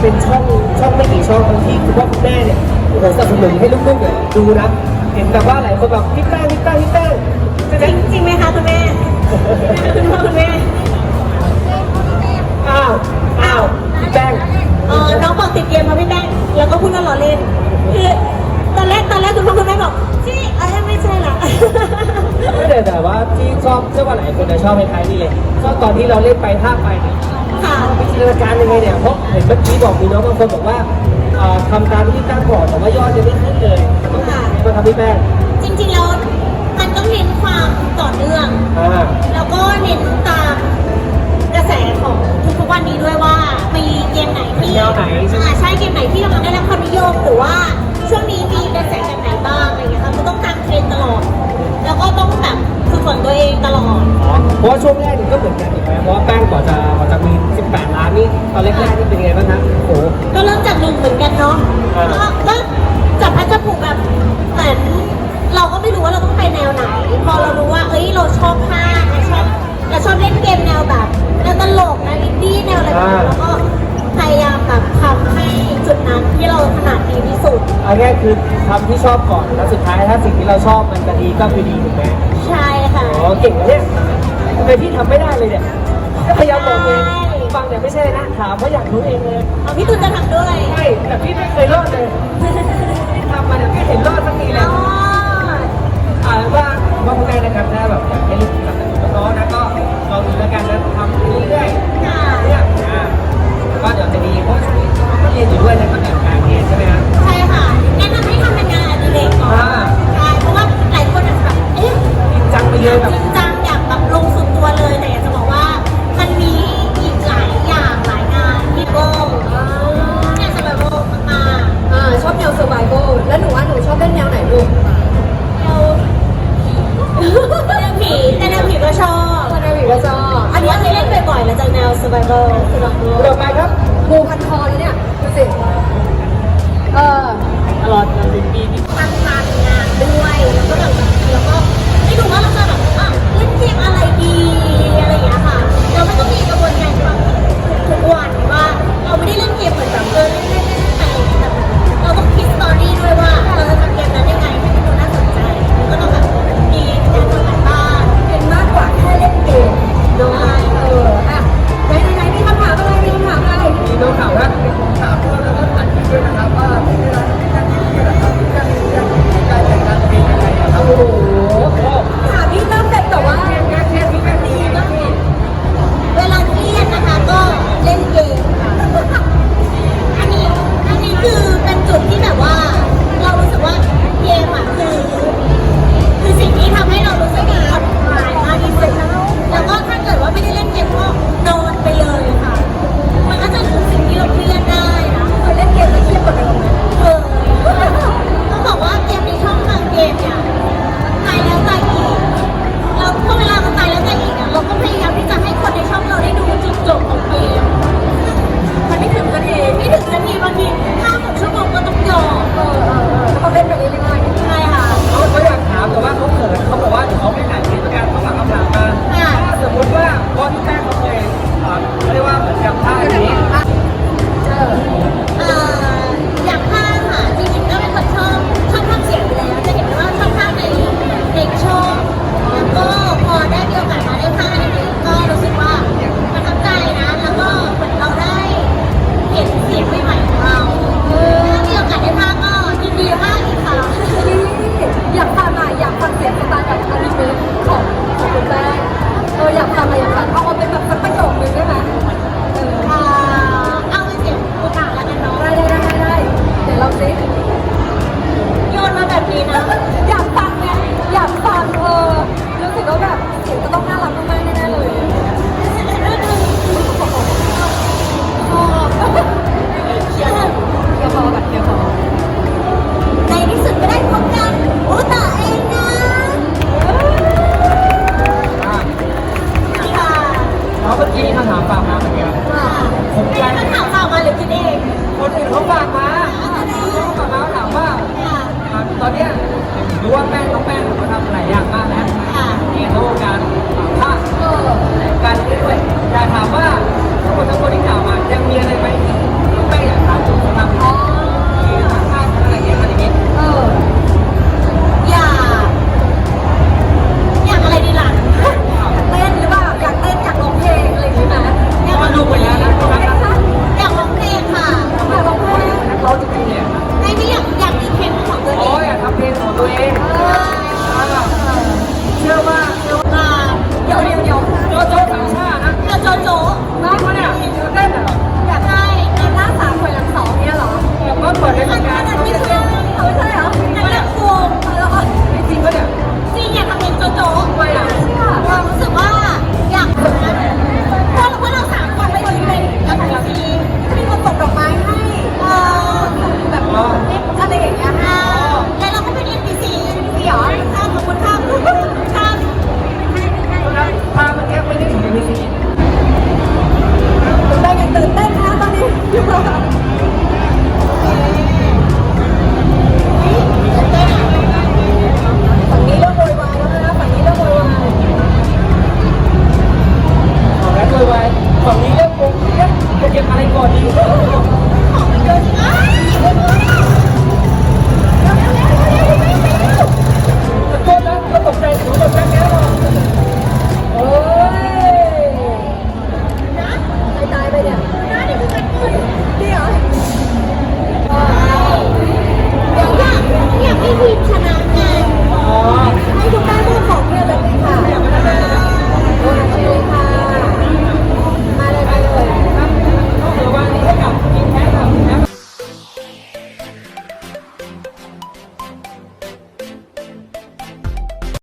เป็นช่องช่องไม่กี่ช่องที่คุณพ่อคุณแม่เนี่ยโอ้โหสนับสนุนให้ลูกๆเนี่ยดูนะเห็นแบบว่าหลายคนแบบพี่แป้งพี่แป้งพี่แป้งจะจได้ริงจริงไหมคะคุณแม่คุณพ่อคุณแม่อ้าวอ้าวพี่แป้งเออน้องบอกติดเกมมาพี่แป้งแล้วก็พูดว่าล้อเล่นคือ ตอนแรกตอนแรกคุณพ่อคุณแม่บอกจี้เอ้ยไม่ใช่ละ ไม่ได้แต่ว่าที่ชอบเชื่อว่าหลายคนจะชอบคล้ายๆนี่เลยชอบตอนที่เราเล่นไปท่าไปเนี่ยค่ะวิจินตนาการยังไงเนี่ยเพราะเห็นเมื่อกี้บอกมีน้องบางคนบอกว่าเอ่อทำตามที่ตั้งก่อนแต่ว่ายอดยังไม่ขึ้นเลยต้องทำมาทำพี่แป้งจริงๆแล้วมันต้องเน้นความต่อเนื่อง อ่า แล้วก็เน้นตามกระแสของทุกๆวันนี้ด้วยว่ามีเกมไหนที่แนวไหนใช่ไหม อ่าใช่เกมไหนที่กำลังได้รับความนิยมหรือว่า ช่วงนี้มีกระแสแบบไหนบ้างอะไรอย่างเงี้ยค่ะมันต้องตามเทรนด์ตลอด แล้วก็ต้องแบบฝึกฝนตัวเองตลอดอ๋อเพราะว่าช่วงแรกเนี่ยก็เหมือนกันถูกไหมเพราะว่าแป้งก่อนจะก่อนจะมี 18 ล้านนี่ตอนแรกๆนี่เป็นยังไงบ้างนะโอ้โห ก็เริ่มจากหนึ่งเหมือนกันเนาะอ่าก็ก็จับพัดจับผูกแบบเหมือนเราก็ไม่รู้ว่าเราต้องไปแนวไหน พอเรารู้ว่าเอ้ยเราชอบภาคเราชอบเราชอบเล่นเกมแนวแบบแนวตลกแนวอินดี้แนวอะไรแบบนี้แล้วก็ เอาง่ายๆคือทำที่ชอบก่อนแล้วสุดท้ายถ้าสิ่งที่เราชอบมันจะดีก็คือดีถูกไหมใช่ค่ะ อ๋อเก่งนะเนี่ยทำไมพี่ทำไม่ได้เลยเนี่ยก็พยายามบอกเองฟังแต่ไม่ใช่นะถามเพราะอยากรู้เองเลยเอาพี่ตุนจะทำด้วย ใช่แต่พี่ไม่เคยรอดเลยพี่ทำมาเนี่ยไม่เห็นรอดสักทีเลอ๋ยออ่าว่าว่าคุณแม่นะครับถ้าแบบอยากให้ลูกสนับสนุนน้องๆนะก็ลองดูแล้วกันนะทำเรื่อย แนวผีก็ชอบอันนี้เคยเล่นบ่อยๆแล้วจากแนว survival survival ต่อไปครับงูพันคอเลยเนี่ยดูสิเออตลอดหนึ่งปีที่ทำงานงานด้วยแล้วก็แบบแล้วก็ไม่รู้ว่า มติว่าพอที่แป้งเขาเคยเอ่อเขาเรียกว่าเหมือนกับท่านี้ เจอ